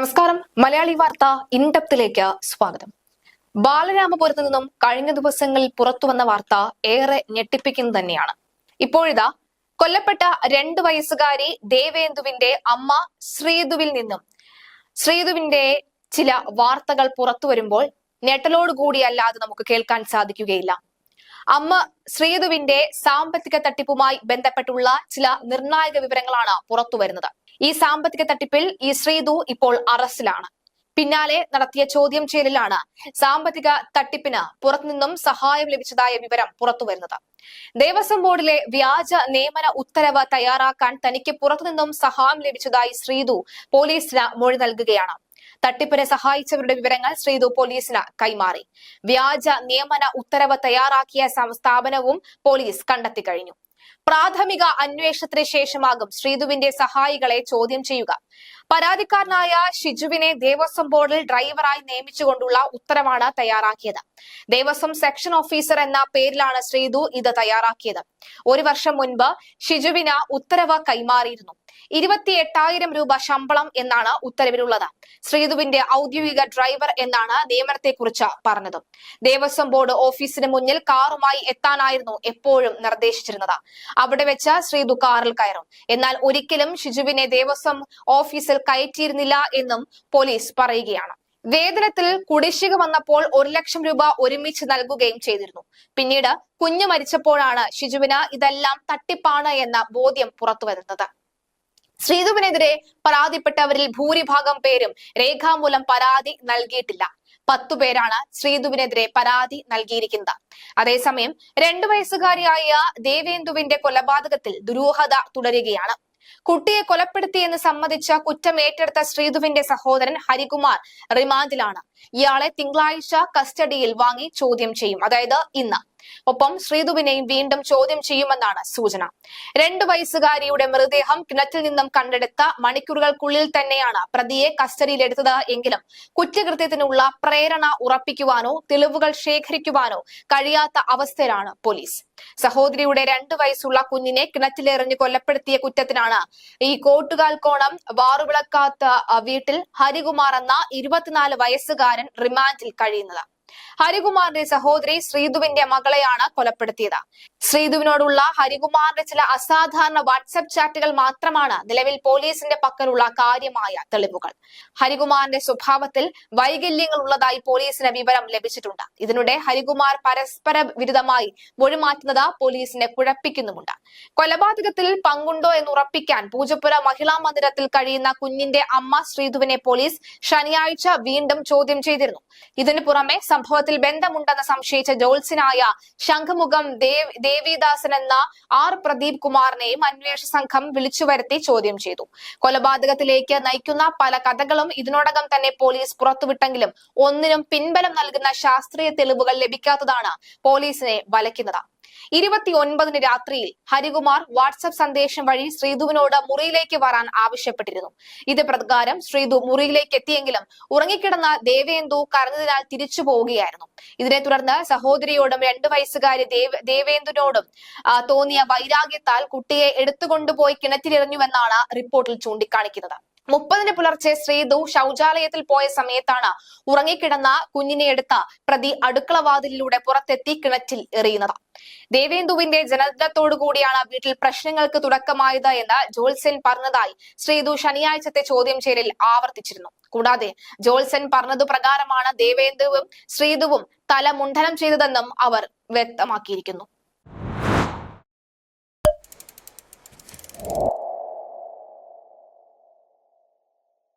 നമസ്കാരം. മലയാളി വാർത്ത ഇൻഡപ്തിലേക്ക് സ്വാഗതം. ബാലരാമപുരത്ത് നിന്നും കഴിഞ്ഞ ദിവസങ്ങളിൽ പുറത്തു വന്ന വാർത്ത ഏറെ ഞെട്ടിപ്പിക്കുന്നത് തന്നെയാണ്. ഇപ്പോഴിതാ കൊല്ലപ്പെട്ട രണ്ടു വയസ്സുകാരി ദേവേന്ദുവിന്റെ അമ്മ ശ്രീതുവിൽ നിന്നും ശ്രീതുവിന്റെ ചില വാർത്തകൾ പുറത്തു വരുമ്പോൾ ഞെട്ടലോടുകൂടിയല്ലാതെ നമുക്ക് കേൾക്കാൻ സാധിക്കുകയില്ല. അമ്മ ശ്രീതുവിന്റെ സാമ്പത്തിക തട്ടിപ്പുമായി ബന്ധപ്പെട്ടുള്ള ചില നിർണായക വിവരങ്ങളാണ് പുറത്തു വരുന്നത്. ഈ സാമ്പത്തിക തട്ടിപ്പിൽ ഈ ശ്രീതു ഇപ്പോൾ അറസ്റ്റിലാണ്. പിന്നാലെ നടത്തിയ ചോദ്യം ചെയ്യലിലാണ് സാമ്പത്തിക തട്ടിപ്പിന് പുറത്തുനിന്നും സഹായം ലഭിച്ചതായ വിവരം പുറത്തു വരുന്നത്. ദേവസ്വം ബോർഡിലെ വ്യാജ നിയമന ഉത്തരവ് തയ്യാറാക്കാൻ തനിക്ക് പുറത്തുനിന്നും സഹായം ലഭിച്ചതായി ശ്രീതു പോലീസിന് മൊഴി നൽകുകയാണ്. തട്ടിപ്പിനെ സഹായിച്ചവരുടെ വിവരങ്ങൾ ശ്രീതു പോലീസിന് കൈമാറി. വ്യാജ നിയമന ഉത്തരവ് തയ്യാറാക്കിയ സ്ഥാപനവും പോലീസ് കണ്ടെത്തി കഴിഞ്ഞു. പ്രാഥമിക അന്വേഷണത്തിന് ശേഷമാകും ശ്രീതുവിന്റെ സഹായികളെ ചോദ്യം ചെയ്യുക. പരാതിക്കാരനായ ഷിജുവിനെ ദേവസ്വം ബോർഡിൽ ഡ്രൈവറായി നിയമിച്ചുകൊണ്ടുള്ള ഉത്തരവാണ് തയ്യാറാക്കിയത്. ദേവസ്വം സെക്ഷൻ ഓഫീസർ എന്ന പേരിലാണ് ശ്രീതു ഇത് തയ്യാറാക്കിയത്. ഒരു വർഷം മുൻപ് ഷിജുവിന് ഉത്തരവ് കൈമാറിയിരുന്നു. ഇരുപത്തി എട്ടായിരം രൂപ ശമ്പളം എന്നാണ് ഉത്തരവിലുള്ളത്. ശ്രീധുവിന്റെ ഔദ്യോഗിക ഡ്രൈവർ എന്നാണ് നിയമനത്തെക്കുറിച്ച് പറഞ്ഞത്. ദേവസ്വം ബോർഡ് ഓഫീസിന് മുന്നിൽ കാറുമായി എത്താനായിരുന്നു എപ്പോഴും നിർദ്ദേശിച്ചിരുന്നത്. അവിടെ വെച്ച് ശ്രീധു കാറിൽ കയറും. എന്നാൽ ഒരിക്കലും ഷിജുവിനെ ദേവസ്വം ഓഫീസിൽ കയറ്റിയിരുന്നില്ല എന്നും പോലീസ് പറയുകയാണ്. വേതനത്തിൽ കുടിശ്ശിക വന്നപ്പോൾ ഒരു ലക്ഷം രൂപ ഒരുമിച്ച് നൽകുകയും ചെയ്തിരുന്നു. പിന്നീട് കുഞ്ഞു മരിച്ചപ്പോഴാണ് ഷിജുവിന് ഇതെല്ലാം തട്ടിപ്പാണ് എന്ന ബോധ്യം പുറത്തുവരുന്നത്. ശ്രീധുവിനെതിരെ പരാതിപ്പെട്ടവരിൽ ഭൂരിഭാഗം പേരും രേഖാമൂലം പരാതി നൽകിയിട്ടില്ല. പത്തു പേരാണ് ശ്രീധുവിനെതിരെ പരാതി നൽകിയിരിക്കുന്നത്. അതേസമയം രണ്ടു വയസ്സുകാരിയായ ദേവേന്ദുവിന്റെ കൊലപാതകത്തിൽ ദുരൂഹത തുടരുകയാണ്. കുട്ടിയെ കൊലപ്പെടുത്തിയെന്ന് സമ്മതിച്ച കുറ്റം ഏറ്റെടുത്ത ശ്രീധുവിന്റെ സഹോദരൻ ഹരികുമാർ റിമാൻഡിലാണ്. ഇയാളെ തിങ്കളാഴ്ച കസ്റ്റഡിയിൽ വാങ്ങി ചോദ്യം ചെയ്യും. അതായത് ഇന്ന് ഒപ്പം ശ്രീധുവിനെയും വീണ്ടും ചോദ്യം ചെയ്യുമെന്നാണ് സൂചന. രണ്ടു വയസ്സുകാരിയുടെ മൃതദേഹം കിണറ്റിൽ നിന്നും കണ്ടെടുത്ത മണിക്കൂറുകൾക്കുള്ളിൽ തന്നെയാണ് പ്രതിയെ കസ്റ്റഡിയിലെടുത്തത് എങ്കിലും കുറ്റകൃത്യത്തിനുള്ള പ്രേരണ ഉറപ്പിക്കുവാനോ തെളിവുകൾ ശേഖരിക്കുവാനോ കഴിയാത്ത അവസ്ഥയിലാണ് പോലീസ്. സഹോദരിയുടെ രണ്ടു വയസ്സുള്ള കുഞ്ഞിനെ കിണറ്റിലെറിഞ്ഞ് കൊലപ്പെടുത്തിയ കുറ്റത്തിനാണ് ഈ കോട്ടുകാൽ കോണം വാറുവിളക്കാത്ത വീട്ടിൽ ഹരികുമാർ എന്ന ഇരുപത്തിനാല് വയസ്സുകാരൻ റിമാൻഡിൽ കഴിയുന്നത്. ഹരികുമാറിന്റെ സഹോദരി ശ്രീധുവിന്റെ മകളെയാണ് കൊലപ്പെടുത്തിയത്. ശ്രീധുവിനോടുള്ള ഹരികുമാറിന്റെ ചില അസാധാരണ വാട്സപ്പ് ചാറ്റുകൾ മാത്രമാണ് നിലവിൽ പോലീസിന്റെ പക്കലുള്ള കാര്യമായ തെളിവുകൾ. ഹരികുമാറിന്റെ സ്വഭാവത്തിൽ വൈകല്യങ്ങൾ ഉള്ളതായി പോലീസിന് വിവരം ലഭിച്ചിട്ടുണ്ട്. ഇതിനിടെ ഹരികുമാർ പരസ്പര വിരുദ്ധമായി മൊഴിമാറ്റുന്നത് പോലീസിനെ കുഴപ്പിക്കുന്നുമുണ്ട്. കൊലപാതകത്തിൽ പങ്കുണ്ടോ എന്ന് ഉറപ്പിക്കാൻ പൂജപ്പുര മഹിളാ മന്ദിരത്തിൽ കഴിയുന്ന കുഞ്ഞിന്റെ അമ്മ ശ്രീധുവിനെ പോലീസ് ശനിയാഴ്ച വീണ്ടും ചോദ്യം ചെയ്തിരുന്നു. ഇതിനു പുറമെ സംഭവത്തിൽ ബന്ധമുണ്ടെന്ന് സംശയിച്ച ജോത്സ്യനായ ശംഖുമുഖം ദേവ് ദേവിദാസൻ എന്ന ആർ പ്രദീപ് കുമാറിനെയും അന്വേഷണ സംഘം വിളിച്ചു വരുത്തി ചോദ്യം ചെയ്തു. കൊലപാതകത്തിലേക്ക് നയിക്കുന്ന പല കഥകളും ഇതിനോടകം തന്നെ പോലീസ് പുറത്തുവിട്ടെങ്കിലും ഒന്നിനും പിൻബലം നൽകുന്ന ശാസ്ത്രീയ തെളിവുകൾ ലഭിക്കാത്തതാണ് പോലീസിനെ വലയ്ക്കുന്നത്. ഇരുപത്തി ഒൻപതിന് രാത്രിയിൽ ഹരികുമാർ വാട്സപ്പ് സന്ദേശം വഴി ശ്രീധുവിനോട് മുറിയിലേക്ക് വരാൻ ആവശ്യപ്പെട്ടിരുന്നു. ഇത് പ്രകാരം ശ്രീധു മുറിയിലേക്ക് എത്തിയെങ്കിലും ഉറങ്ങിക്കിടന്ന ദേവേന്ദു കരഞ്ഞതിനാൽ തിരിച്ചു പോവുകയായിരുന്നു. ഇതിനെ തുടർന്ന് സഹോദരിയോടും രണ്ടു വയസ്സുകാരി ദേവേന്ദുനോടും തോന്നിയ വൈരാഗ്യത്താൽ കുട്ടിയെ എടുത്തുകൊണ്ടുപോയി കിണറ്റിലെറിഞ്ഞുവെന്നാണ് റിപ്പോർട്ടിൽ ചൂണ്ടിക്കാണിക്കുന്നത്. മുപ്പതിന് പുലർച്ചെ ശ്രീധു ശൗചാലയത്തിൽ പോയ സമയത്താണ് ഉറങ്ങിക്കിടന്ന കുഞ്ഞിനെ എടുത്ത പ്രതി അടുക്കളവാതിലിലൂടെ പുറത്തെത്തി കിണറ്റിൽ എറിയുന്നത്. ദേവേന്ദുവിന്റെ ജനനത്തോടു കൂടിയാണ് വീട്ടിൽ പ്രശ്നങ്ങൾക്ക് തുടക്കമായത് എന്ന് ജോത്സ്യൻ പറഞ്ഞതായി ശ്രീധു ശനിയാഴ്ചത്തെ ചോദ്യം ചെയ്യലിൽ ആവർത്തിച്ചിരുന്നു. കൂടാതെ ജോൾസൻ പറഞ്ഞതു പ്രകാരമാണ് ദേവേന്ദുവും ശ്രീധുവും തല മുണ്ഡനം ചെയ്തതെന്നും അവർ വ്യക്തമാക്കിയിരിക്കുന്നു.